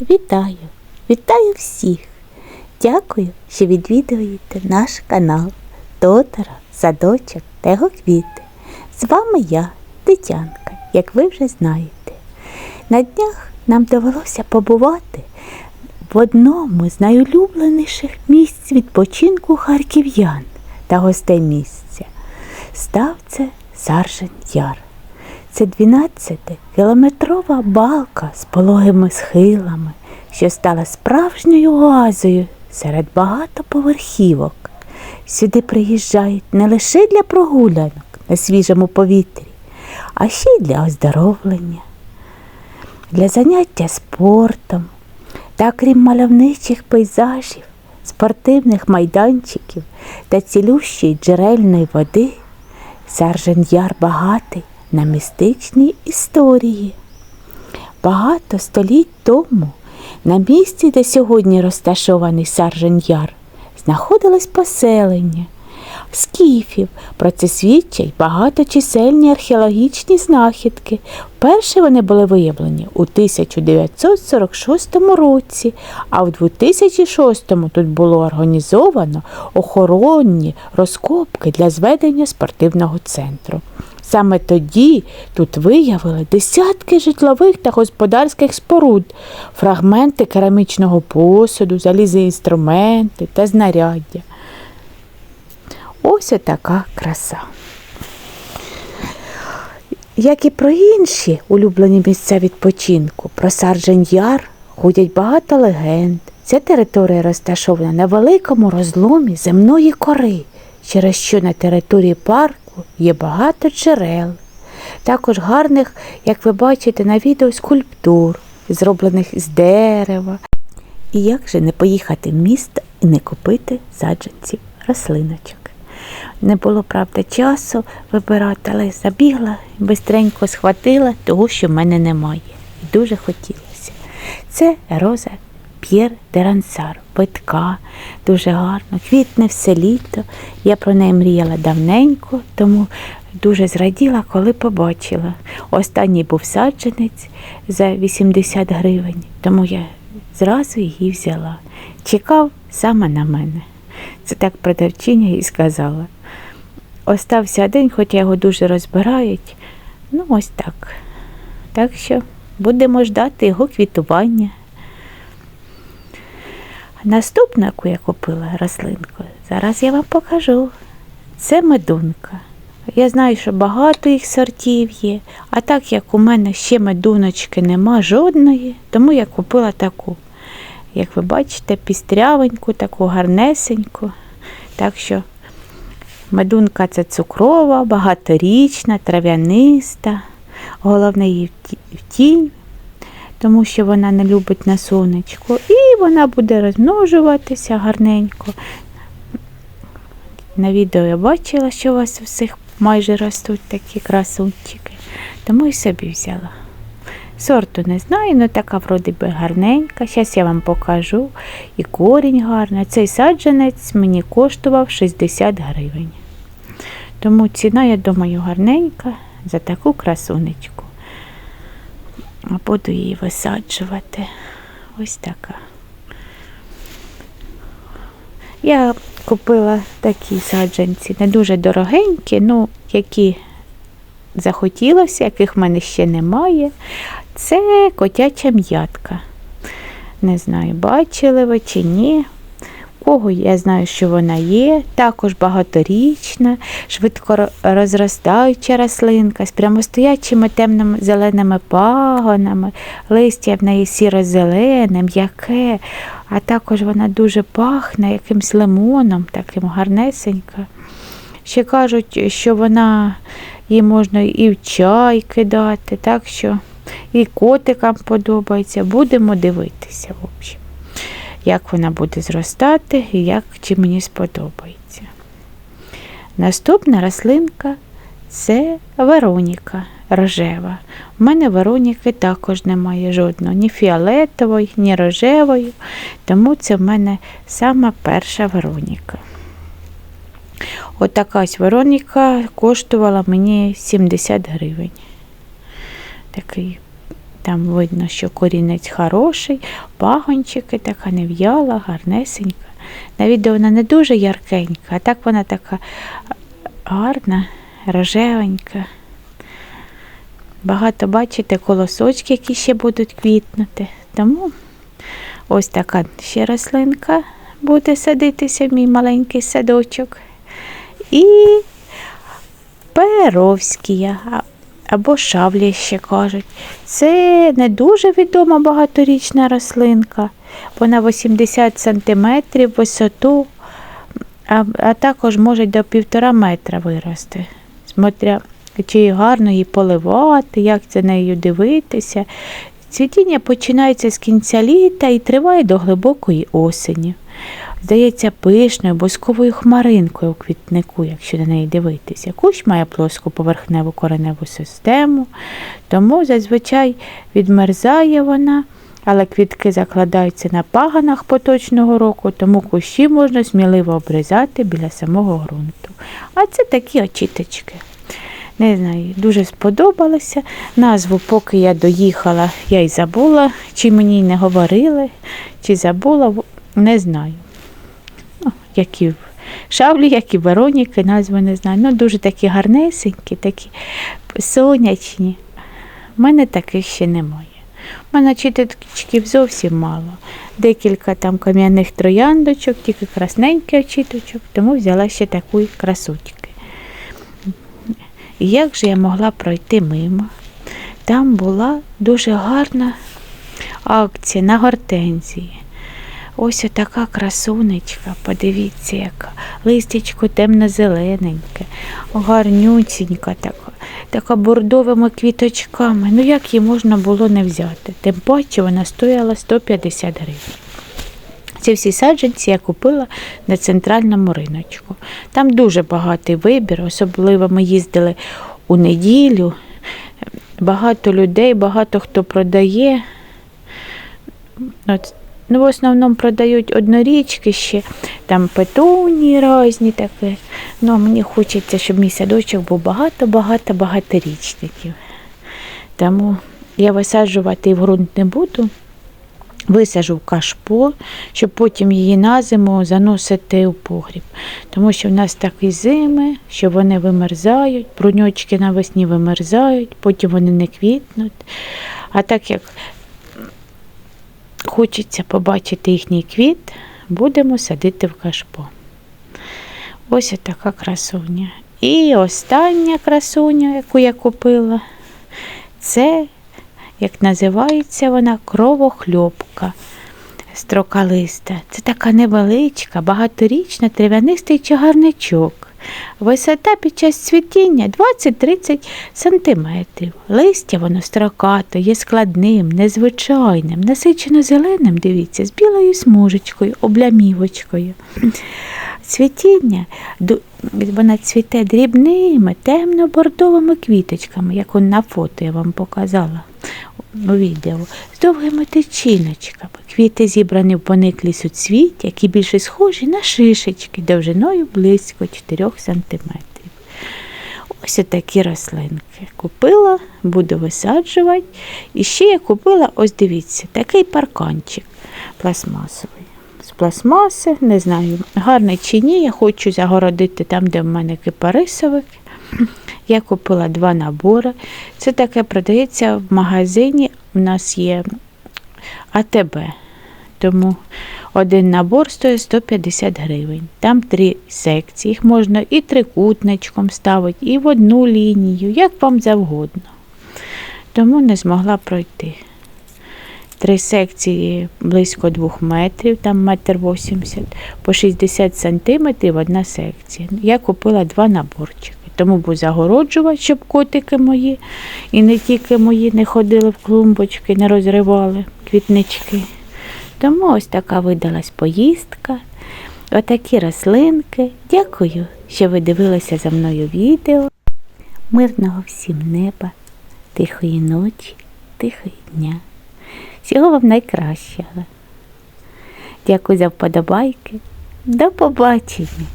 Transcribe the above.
Вітаю! Вітаю всіх! Дякую, що відвідуєте наш канал Тотара, Садочок його квіти. З вами я, Тетянка, як ви вже знаєте. На днях нам довелося побувати в одному з найулюбленіших місць відпочинку харків'ян та гостей місця. Став це Саржен Яр. Це 12-кілометрова балка з пологими схилами, що стала справжньою оазою серед багатоповерхівок. Сюди приїжджають не лише для прогулянок на свіжому повітрі, а ще й для оздоровлення, для заняття спортом та крім мальовничих пейзажів, спортивних майданчиків та цілющої джерельної води. Саржен Яр багатий на містичні історії. Багато століть тому на місці, де сьогодні розташований Саржен Яр, знаходилось поселення скіфів. Про це свідчать багаточисельні археологічні знахідки. Вперше вони були виявлені у 1946 році, а в 2006 тут було організовано охоронні розкопки для зведення спортивного центру. Саме тоді тут виявили десятки житлових та господарських споруд, фрагменти керамічного посуду, залізні інструменти та знаряддя. Ось отака краса. Як і про інші улюблені місця відпочинку, про Саржен Яр ходять багато легенд. Ця територія розташована на великому розломі земної кори, через що на території парку є багато джерел. Також гарних, як ви бачите на відео, скульптур, зроблених з дерева. І як же не поїхати в місто і не купити саджанців рослиночок. Не було, правда, часу вибирати, але забігла бистренько схватила того, що в мене немає. І дуже хотілося. Це роза П'єр Дерансар, питка, дуже гарно, квітне все літо. Я про неї мріяла давненько, тому дуже зраділа, коли побачила. Останній був саджанець за 80 гривень, тому я зразу її взяла. Чекав саме на мене. Це так продавчиня і сказала. Остався день, хоча його дуже розбирають. Ну, ось так. Так що будемо ждати його квітування. Наступну, яку я купила рослинку, зараз я вам покажу. Це медунка. Я знаю, що багато їх сортів є, а так як у мене ще медуночки нема жодної, тому я купила таку. Як ви бачите, пістрявеньку, таку гарнесеньку. Так що медунка це цукрова, багаторічна, трав'яниста. Головне її в тінь, тому що вона не любить на сонечко. І вона буде розмножуватися гарненько. На відео я бачила, що у вас у всіх майже ростуть такі красунчики, тому і собі взяла. Сорту не знаю, але така вроді би гарненька. Зараз я вам покажу. І корінь гарний. Цей саджанець мені коштував 60 гривень. Тому ціна, я думаю, гарненька за таку красунечку. Буду її висаджувати. Ось така. Я купила такі саджанці, не дуже дорогенькі, ну, які захотілося, яких в мене ще немає. Це котяча м'ятка. Не знаю, бачили ви чи ні. У кого я знаю, що вона є, також багаторічна, швидко розростаюча рослинка з прямостоячими темними зеленими пагонами, листя в неї сіро-зелене, м'яке, а також вона дуже пахне якимсь лимоном, таким гарнесенька. Ще кажуть, що вона її можна і в чай кидати, так що і котикам подобається. Будемо дивитися, в общем, як вона буде зростати і як чи мені сподобається. Наступна рослинка це Вероніка рожева. У мене Вероніки також немає жодного, ні фіолетової, ні рожевої, тому це в мене сама перша Вероніка. Отака ось Вероніка коштувала мені 70 гривень. Такий Там видно, що корінець хороший, пагончики така нев'яла, гарнесенька. На відео вона не дуже яркенька, а так вона така гарна, рожевенька. Багато бачите колосочки, які ще будуть квітнути. Тому ось така ще рослинка буде садитися мій маленький садочок. І перовськія або шавлі ще кажуть. Це не дуже відома багаторічна рослинка. Вона 80 см висоту, а, а також може до півтора метра вирости. Смотря, чи гарно її поливати, як за нею дивитися. Цвітіння починається з кінця літа і триває до глибокої осені. Здається, пишною босковою хмаринкою у квітнику, якщо на неї дивитися. Кущ має плоску поверхневу кореневу систему, тому зазвичай відмерзає вона, але квітки закладаються на паганах поточного року, тому кущі можна сміливо обрізати біля самого ґрунту. А це такі очіточки. Не знаю, дуже сподобалося. Назву, поки я доїхала, я й забула, чи мені не говорили, чи забула, не знаю. Які в- шавлі, як і Вероніки, назви не знаю. Ну, дуже такі гарнесенькі, такі сонячні. У мене таких ще немає. У мене чіточків зовсім мало. Декілька там кам'яних трояндочок, тільки красненький очіточок, тому взяла ще таку красотки. І як же я могла пройти мимо? Там була дуже гарна акція на гортензії. Ось така красунечка, подивіться, яка листячко темно-зелененьке, гарнюцінька така, така бордовими квіточками. Ну як її можна було не взяти? Тим паче вона стояла 150 гривень. Ці всі саджанці я купила на центральному риночку. Там дуже багатий вибір, особливо ми їздили у неділю. Багато людей, багато хто продає. От, ну, в основному продають однорічки ще, там петуні різні такі. Ну, мені хочеться, щоб мій садочок був багато-багато багаторічників. Тому я висаджувати в ґрунт не буду. Висажу в кашпо, щоб потім її на зиму заносити у погріб. Тому що в нас такі зими, що вони вимерзають, бруньочки навесні вимерзають, потім вони не квітнуть. А так як хочеться побачити їхній квіт, будемо садити в кашпо. Ось така красуня. І остання красуня, яку я купила, це як називається вона, кровохльопка строкалиста. Це така невеличка, багаторічна трав'янистий чагарничок. Висота під час цвітіння 20-30 сантиметрів. Листя воно строкато, є складним, незвичайним, насичено зеленим, дивіться, з білою смужечкою, облямівочкою. Цвітіння, вона цвіте дрібними, темно-бордовими квіточками, як на фото я вам показала відео, з довгими тичиночками. Квіти зібрані в пониклі суцвіття, які більше схожі на шишечки довжиною близько 4 см. Ось такі рослинки. Купила, буду висаджувати. І ще я купила, ось дивіться, такий парканчик пластмасовий. З пластмаси, не знаю, гарний чи ні, я хочу загородити там, де в мене кипарисовик. Я купила два набори. Це таке продається в магазині. У нас є АТБ. Тому один набор стоїть 150 гривень. Там три секції. Їх можна і трикутничком ставити, і в одну лінію, як вам завгодно. Тому не змогла пройти. Три секції близько двох метрів, там метр вісімдесят, по 60 сантиметрів одна секція. Я купила два наборчики. Тому буду загороджувати, щоб котики мої і не тільки мої не ходили в клумбочки, не розривали квітнички. Тому ось така видалась поїздка. Отакі рослинки. Дякую, що ви дивилися за мною відео. Мирного всім неба, тихої ночі, тихої дня. Всього вам найкращого. Дякую за вподобайки. До побачення!